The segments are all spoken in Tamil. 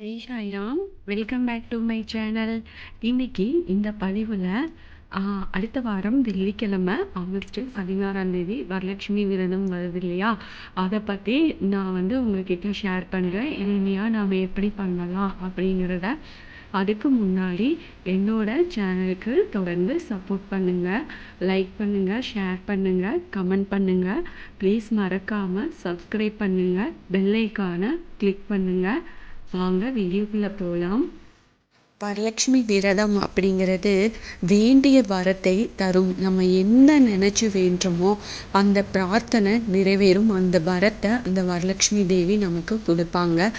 Jai Sairam welcome back to my channel இன்னைக்கு இந்த பதிவில் அடுத்த வாரம் வெள்ளிக்கிழமை ஆகஸ்ட் பதினாறாம் தேதி வரலட்சுமி விரதம் வருது இல்லையா? அதை பற்றி நான் வந்து உங்ககிட்ட ஷேர் பண்ணுறேன் இனிமையாக நாம் எப்படி பண்ணலாம் அப்படிங்கிறத அதுக்கு முன்னாடி என்னோட சேனலுக்கு தொடர்ந்து சப்போர்ட் பண்ணுங்கள் லைக் பண்ணுங்கள் ஷேர் பண்ணுங்கள் கமெண்ட் பண்ணுங்கள் ப்ளீஸ் மறக்காமல் சப்ஸ்கிரைப் பண்ணுங்கள் பெல்லைக்கான கிளிக் பண்ணுங்கள் வாங்க வீடியோக்குள்ளே போகலாம் வரலட்சுமி விரதம் அப்படிங்கிறது வேண்டிய வரத்தை தரும். நம்ம என்ன நினச்சி வேண்டுமோ அந்த பிரார்த்தனை நிறைவேறும். அந்த வரத்தை அந்த வரலட்சுமி தேவி நமக்கு கொடுப்பாங்க.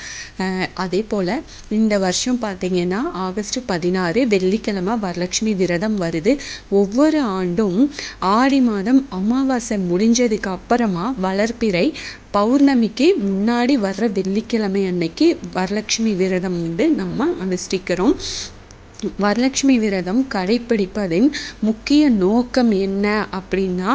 அதே போல் இந்த வருஷம் பார்த்திங்கன்னா ஆகஸ்ட் பதினாறு வெள்ளிக்கிழமை வரலட்சுமி விரதம் வருது. ஒவ்வொரு ஆண்டும் ஆடி மாதம் அமாவாசை முடிஞ்சதுக்கு அப்புறமா வளர்ப்பிறை பௌர்ணமிக்கு முன்னாடி வர்ற வெள்ளிக்கிழமை அன்னைக்கு வரலட்சுமி விரதம் வந்து நம்ம அனுஷ்டிக்கிறோம். வரலட்சுமி விரதம் கடைப்பிடிப்பதின் முக்கிய நோக்கம் என்ன அப்படின்னா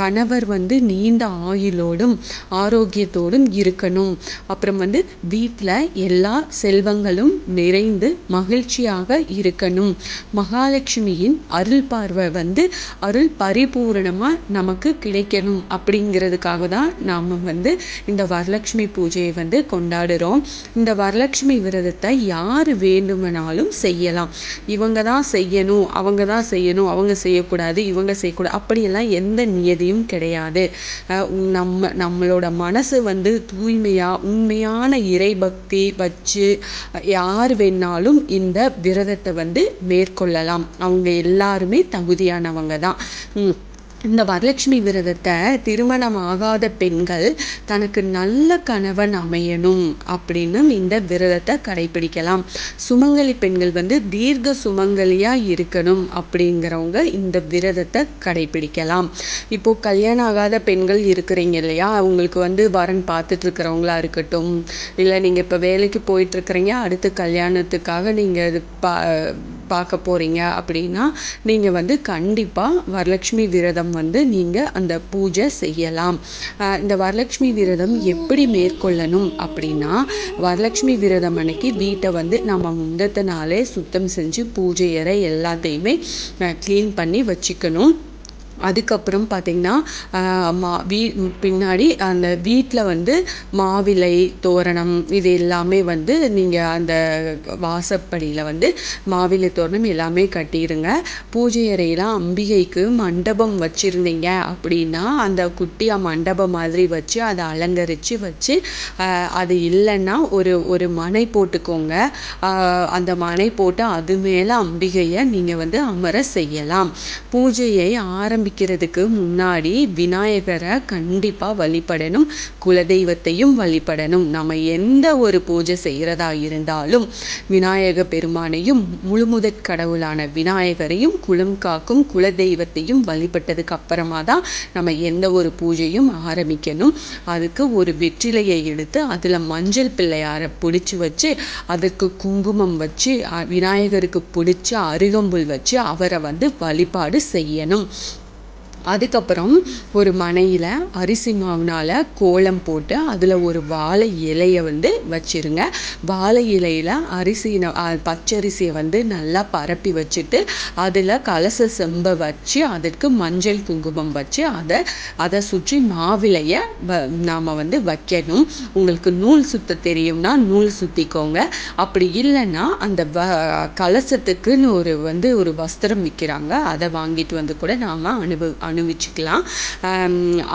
கணவர் வந்து நீண்ட ஆயுளோடும் ஆரோக்கியத்தோடும் இருக்கணும். அப்புறம் வந்து வீட்டில் எல்லா செல்வங்களும் நிறைந்து மகிழ்ச்சியாக இருக்கணும். மகாலட்சுமியின் அருள் பார்வை வந்து அருள் பரிபூரணமாக நமக்கு கிடைக்கணும் அப்படிங்கிறதுக்காக தான் நாம் வந்து இந்த வரலட்சுமி பூஜையை வந்து கொண்டாடுறோம். இந்த வரலட்சுமி விரதத்தை யார் வேண்டுமானாலும் வேணாலும் செய்யலாம். இவங்க தான் செய்யணும் அவங்க தான் செய்யணும் அவங்க செய்யக்கூடாது இவங்க செய்யக்கூடாது. அப்படியெல்லாம் எந்த நியதியும் கிடையாது. நம்ம நம்மளோட மனசு வந்து தூய்மையாக உண்மையான இறை பக்தி வச்சு யார் வேணாலும் இந்த விரதத்தை வந்து மேற்கொள்ளலாம். அவங்க எல்லாருமே தகுதியானவங்க தான். இந்த வரலட்சுமி விரதத்தை திருமணம் ஆகாத பெண்கள் தனக்கு நல்ல கணவன் அமையணும் அப்படின்னும் இந்த விரதத்தை கடைபிடிக்கலாம். சுமங்கலி பெண்கள் வந்து தீர்க்க சுமங்கலியாக இருக்கணும் அப்படிங்கிறவங்க இந்த விரதத்தை கடைபிடிக்கலாம். இப்போது கல்யாணம் ஆகாத பெண்கள் இருக்கிறீங்க இல்லையா? அவங்களுக்கு வந்து வரன் பார்த்துட்டு இருக்கிறவங்களா இருக்கட்டும். இல்லை நீங்கள் இப்போ வேலைக்கு போயிட்டுருக்கிறீங்க அடுத்து கல்யாணத்துக்காக நீங்கள் பா பார்க்க போகிறீங்க அப்படின்னா நீங்கள் வந்து கண்டிப்பாக வரலட்சுமி விரதம் வந்து நீங்கள் அந்த பூஜை செய்யலாம். இந்த வரலட்சுமி விரதம் எப்படி மேற்கொள்ளணும் அப்படின்னா வரலட்சுமி விரதம் அன்னைக்கு வீட்டை வந்து நம்ம முந்தத்த நாளே சுத்தம் செஞ்சு பூஜை அறை எல்லாத்தையுமே க்ளீன் பண்ணி வச்சுக்கணும். அதுக்கப்புறம் பார்த்திங்கன்னா மா வீ பின்னாடி அந்த வீட்டில் வந்து மாவிலை தோரணம் இது எல்லாமே வந்து நீங்கள் அந்த வாசப்படியில் வந்து மாவிலை தோரணம் எல்லாமே கட்டிடுங்க பூஜை அறையில் அம்பிகைக்கு மண்டபம் வச்சுருந்தீங்க அப்படின்னா அந்த குட்டியாக மண்டபம் மாதிரி வச்சு அதை அலங்கரித்து வச்சு அது இல்லைன்னா ஒரு ஒரு மனை போட்டுக்கோங்க. அந்த மனை போட்டு அது மேலே அம்பிகையை நீங்கள் வந்து அமர செய்யலாம். பூஜையை ஆரம்பி ஆரம்பிக்கிறதுக்கு முன்னாடி விநாயகரை கண்டிப்பாக வழிபடணும் குலதெய்வத்தையும் வழிபடணும். நம்ம எந்த ஒரு பூஜை செய்கிறதா இருந்தாலும் விநாயக பெருமானையும் முழுமுதற் கடவுளான விநாயகரையும் குலம் காக்கும் குலதெய்வத்தையும் வழிபட்டதுக்கு அப்புறமா தான் நம்ம எந்த ஒரு பூஜையும் ஆரம்பிக்கணும். அதுக்கு ஒரு வெற்றிலையை எடுத்து அதில் மஞ்சள் பிள்ளையாரை பிடிச்சி வச்சு அதற்கு குங்குமம் வச்சு விநாயகருக்கு பிடிச்ச அருகம்புல் வச்சு அவரை வந்து வழிபாடு செய்யணும். அதுக்கப்புறம் ஒரு மனையில் அரிசி மாவுனால் கோலம் போட்டு அதில் ஒரு வாழை இலையை வந்து வச்சுருங்க. வாழை இலையில் அரிசி பச்சரிசியை வந்து நல்லா பரப்பி வச்சுட்டு அதில் கலச செம்பை வச்சு அதற்கு மஞ்சள் குங்குமம் வச்சு அதை அதை சுற்றி மாவிலையை வ நாம் வந்து வைக்கணும். உங்களுக்கு நூல் சுத்த தெரியும்னா நூல் சுற்றிக்கோங்க அப்படி இல்லைன்னா அந்த வ கலசத்துக்குன்னு ஒரு வந்து ஒரு வஸ்திரம் விற்கிறாங்க அதை வாங்கிட்டு வந்து கூட நாம் அனுபவ அணிவிச்சுக்கலாம்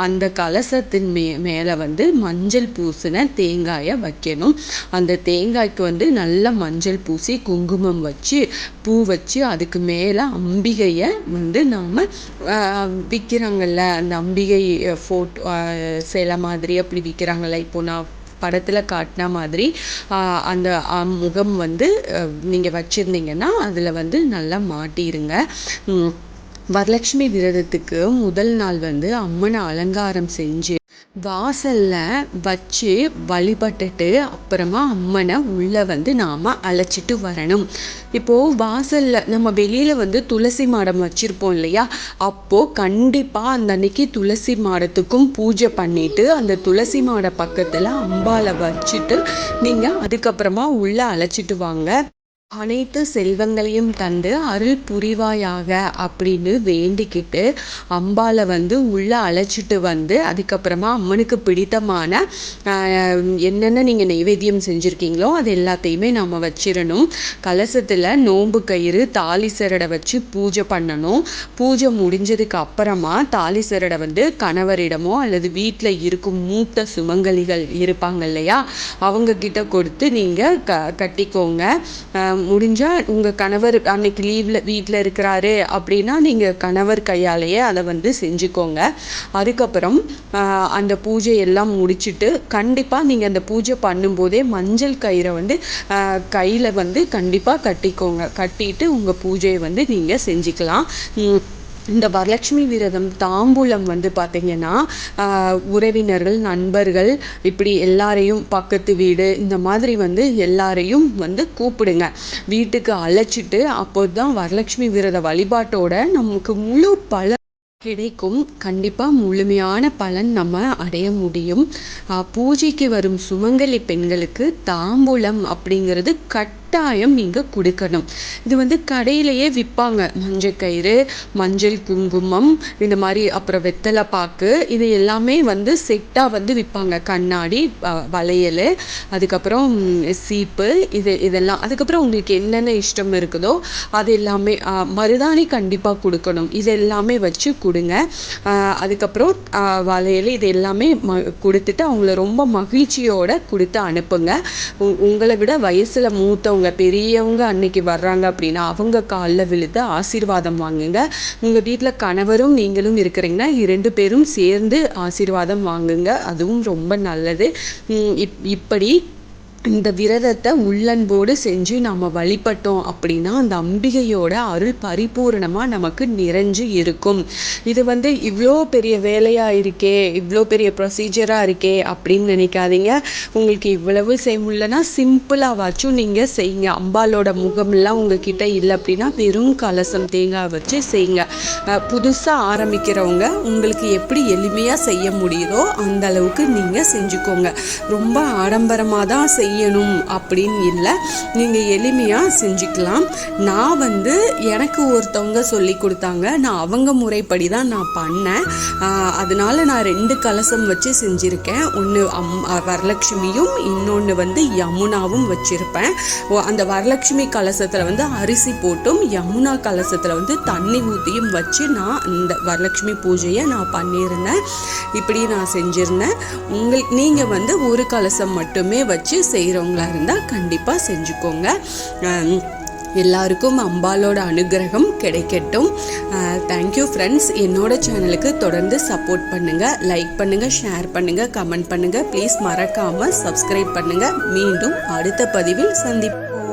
அந்த கலசத்தின் மே மேலே வந்து மஞ்சள் பூசின தேங்காயை வைக்கணும். அந்த தேங்காய்க்கு வந்து நல்ல மஞ்சள் பூசி குங்குமம் வச்சு பூ வச்சு அதுக்கு மேலே அம்பிகையை வந்து நாம் விற்கிறாங்கல்ல அந்த அம்பிகை ஃபோட்டோ சிலை மாதிரி அப்படி விற்கிறாங்கல்ல இப்போ நான் படத்தில் காட்டின மாதிரி அந்த முகம் வந்து நீங்கள் வச்சுருந்தீங்கன்னா அதில் வந்து நல்லா மாட்டிடுங்க வரலட்சுமி விரதத்துக்கு முதல் நாள் வந்து அம்மனை அலங்காரம் செஞ்சு வாசல்ல வச்சு வழிபட்டுட்டு அப்புறமா அம்மனை உள்ள வந்து நாம அழைச்சிட்டு வரணும். இப்போ வாசல்ல நம்ம வெளியில வந்து துளசி மாடம் வச்சிருப்போம் இல்லையா? அப்போ கண்டிப்பா அந்த அன்னைக்கு துளசி மாடத்துக்கும் பூஜை பண்ணிட்டு அந்த துளசி மாட பக்கத்துல அம்பாளை வச்சுட்டு நீங்க அதுக்கப்புறமா உள்ள அழைச்சிட்டு வாங்க. அனைத்து செல்வங்களையும் தந்து அருள் புரிவாயாக அப்படின்னு வேண்டிக்கிட்டு அம்பாவை வந்து உள்ளே அழைச்சிட்டு வந்து அதுக்கப்புறமா அம்மனுக்கு பிடித்தமான என்னென்ன நீங்கள் நைவேத்தியம் செஞ்சுருக்கீங்களோ அது எல்லாத்தையுமே நம்ம வச்சிடணும். கலசத்தில் நோம்பு கயிறு தாலி சரடை வச்சு பூஜை பண்ணணும். பூஜை முடிஞ்சதுக்கு அப்புறமா தாலி சரடை வந்து கணவரிடமோ அல்லது வீட்டில் இருக்கும் மூத்த சுமங்கலிகள் இருப்பாங்க இல்லையா? அவங்கக்கிட்ட கொடுத்து நீங்கள் க கட்டிக்கோங்க. முடிஞ்சால் உங்கள் கணவர் அன்னைக்கு லீவில் வீட்டில் இருக்கிறாரு அப்படின்னா நீங்கள் கணவர் கையாலேயே அதை வந்து செஞ்சுக்கோங்க. அதுக்கப்புறம் அந்த பூஜை எல்லாம் முடிச்சுட்டு கண்டிப்பாக நீங்கள் அந்த பூஜை பண்ணும்போதே மஞ்சள் கயிறை வந்து கையில் வந்து கண்டிப்பாக கட்டிக்கோங்க. கட்டிட்டு உங்கள் பூஜையை வந்து நீங்கள் செஞ்சுக்கலாம். இந்த வரலட்சுமி விரதம் தாம்பூலம் வந்து பார்த்தீங்கன்னா உறவினர்கள் நண்பர்கள் இப்படி எல்லாரையும் பக்கத்து வீடு இந்த மாதிரி வந்து எல்லாரையும் வந்து கூப்பிடுங்க. வீட்டுக்கு அழைச்சிட்டு அப்போது தான் வரலட்சுமி விரத வழிபாட்டோட நமக்கு முழு பல கிடைக்கும். கண்டிப்பாக முழுமையான பலன் நம்ம அடைய முடியும். பூஜைக்கு வரும் சுமங்கலி பெண்களுக்கு தாம்பூலம் அப்படிங்கிறது கட் கட்டாயம் நீங்கள் கொடுக்கணும். இது வந்து கடையிலேயே விற்பாங்க மஞ்சள் கயிறு மஞ்சள் குங்குமம் இந்த மாதிரி அப்புறம் வெத்தலை பாக்கு இது எல்லாமே வந்து செட்டாக வந்து விற்பாங்க கண்ணாடி வ- வளையல் அதுக்கப்புறம் சீப்பு இது இதெல்லாம். அதுக்கப்புறம் உங்களுக்கு என்னென்ன இஷ்டம் இருக்குதோ அது எல்லாமே மருதாணி கண்டிப்பாக கொடுக்கணும். இது எல்லாமே வச்சு கொடுங்க. அதுக்கப்புறம் வளையல் இது எல்லாமே ம கொடுத்துட்டு அவங்கள ரொம்ப மகிழ்ச்சியோடு கொடுத்து அனுப்புங்க. உ- உங்களை விட வயசில் மூத்த மூத்தவங்க பெரியவங்க அன்னைக்கு வர்றாங்க அப்படின்னா அவங்க காலில் விழுந்து ஆசீர்வாதம் வாங்குங்க. உங்க வீட்டில் கணவரும் நீங்களும் இருக்கிறீங்கன்னா இரண்டு பேரும் சேர்ந்து ஆசீர்வாதம் வாங்குங்க. அதுவும் ரொம்ப நல்லது. உம் இப் இப்படி இந்த விரதத்தை உள்ளன்போடு செஞ்சு நாம் வழிபட்டோம் அப்படின்னா அந்த அம்பிகையோட அருள் பரிபூர்ணமாக நமக்கு நிறைஞ்சு இருக்கும். இது வந்து இவ்வளோ பெரிய வேலையாக இருக்கே இவ்வளோ பெரிய ப்ரொசீஜராக இருக்கே அப்படின்னு நினைக்காதீங்க. உங்களுக்கு இவ்வளவு செய்ய முடியலன்னா சிம்பிளாவாச்சும் நீங்கள் செய்யுங்க. அம்பாலோட முகமெல்லாம் உங்ககிட்ட இல்லை அப்படின்னா வெறும் கலசம் தேங்காய் வச்சு செய்யுங்க. புதுசாக ஆரம்பிக்கிறவங்க உங்களுக்கு எப்படி எளிமையாக செய்ய முடியுதோ அந்த அளவுக்கு நீங்கள் செஞ்சுக்கோங்க. ரொம்ப ஆடம்பரமாக தான் செய்யணும் அப்படின்னு இல்லை. நீங்கள் எளிமையாக செஞ்சுக்கலாம். நான் வந்து எனக்கு ஒருத்தவங்க சொல்லி கொடுத்தாங்க. நான் அவங்க முறைப்படி தான் நான் பண்ணேன். அதனால நான் ரெண்டு கலசம் வச்சு செஞ்சுருக்கேன். ஒன்று அம் வரலட்சுமியும் இன்னொன்று வந்து யமுனாவும் வச்சுருப்பேன். அந்த வரலட்சுமி கலசத்தில் வந்து அரிசி போட்டும் யமுனா கலசத்தில் வந்து தண்ணி ஊற்றியும் வச்சு நான் இந்த வரலட்சுமி பூஜையை நான் பண்ணியிருந்தேன். இப்படி நான் செஞ்சுருந்தேன். உங்களுக்கு நீங்கள் வந்து ஒரு கலசம் மட்டுமே வச்சு செய்கிறவங்களா இருந்தால் கண்டிப்பாக செஞ்சுக்கோங்க. எல்லாருக்கும் அம்பாலோட அனுகிரகம் கிடைக்கட்டும். தேங்க்யூ ஃப்ரெண்ட்ஸ் என்னோட சேனலுக்கு தொடர்ந்து சப்போர்ட் பண்ணுங்கள் லைக் பண்ணுங்கள் ஷேர் பண்ணுங்கள் கமெண்ட் பண்ணுங்கள் ப்ளீஸ் மறக்காமல் சப்ஸ்கிரைப் பண்ணுங்கள் மீண்டும் அடுத்த பதிவில் சந்திப்போம்.